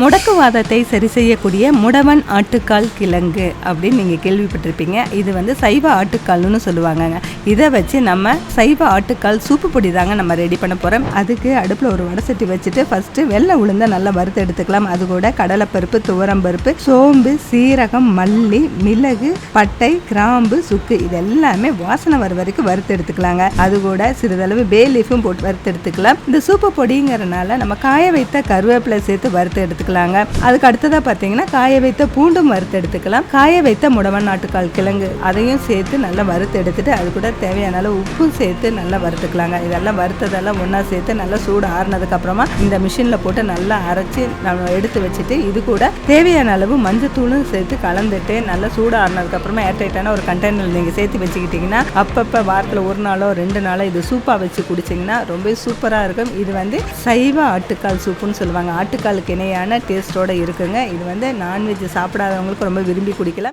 முடக்குவாதத்தை சரி செய்யக்கூடிய முடவன் ஆட்டுக்கால் கிழங்கு அப்படின்னு நீங்கள் கேள்விப்பட்டிருப்பீங்க. இது வந்து சைவ ஆட்டுக்கால்னு சொல்லுவாங்கங்க. இதை வச்சு நம்ம சைவ ஆட்டுக்கால் சூப்பு பொடி தாங்க நம்ம ரெடி பண்ண போகிறோம் அதுக்கு அடுப்பில் ஒரு வடை சட்டி வச்சுட்டு ஃபஸ்ட்டு வெள்ளை உளுந்த நல்லா வறுத்து எடுத்துக்கலாம். அது கூட கடலைப்பருப்பு துவரம்பருப்பு சோம்பு சீரகம் மல்லி மிளகு பட்டை கிராம்பு சுக்கு இது எல்லாமே வாசனை வர வரைக்கும் வறுத்து எடுத்துக்கலாங்க. அது கூட சிறிதளவு பே லீஃபும் போட்டு வறுத்து எடுத்துக்கலாம். இந்த சூப்பு பொடிங்கிறனால நம்ம காய வைத்த கருவேப்பிலை சேர்த்து வறுத்து எடுத்துக்கலாம். எடுத்துக்கலாங்க. அதுக்கு அடுத்ததாக பார்த்தீங்கன்னா காய வைத்த பூண்டும் வறுத்து எடுத்துக்கலாம். காய வைத்த முடவன் நாட்டுக்கால் கிழங்கு அதையும் சேர்த்து நல்லா வறுத்து எடுத்துட்டு அது கூட தேவையான அளவு உப்பும் சேர்த்து நல்லா வறுத்துக்கலாங்க. இதெல்லாம் வறுத்ததெல்லாம் ஒன்றா சேர்த்து நல்லா சூடு ஆறுனதுக்கு அப்புறமா இந்த மிஷினில் போட்டு நல்லா அரைச்சி நம்ம எடுத்து வச்சுட்டு இது கூட தேவையான அளவு மஞ்சத்தூளும் சேர்த்து கலந்துட்டு நல்லா சூடு ஆறுனதுக்கு அப்புறமா ஏர்டைட்டான ஒரு கண்டெய்னர் நீங்கள் சேர்த்து வச்சுக்கிட்டிங்கன்னா அப்பப்போ வாரத்தில் ஒரு நாளோ ரெண்டு நாளோ இது சூப்பாக வச்சு குடிச்சிங்கன்னா ரொம்ப சூப்பராக இருக்கும். இது வந்து சைவ ஆட்டுக்கால் சூப்புன்னு சொல்லுவாங்க. ஆட்டுக்காலுக்கு இணையான டேஸ்ட்டோட இருக்குங்க. இது வந்து நான்வெஜ் சாப்பிடாதவங்களுக்கு ரொம்ப விரும்பி குடிக்கலாம்.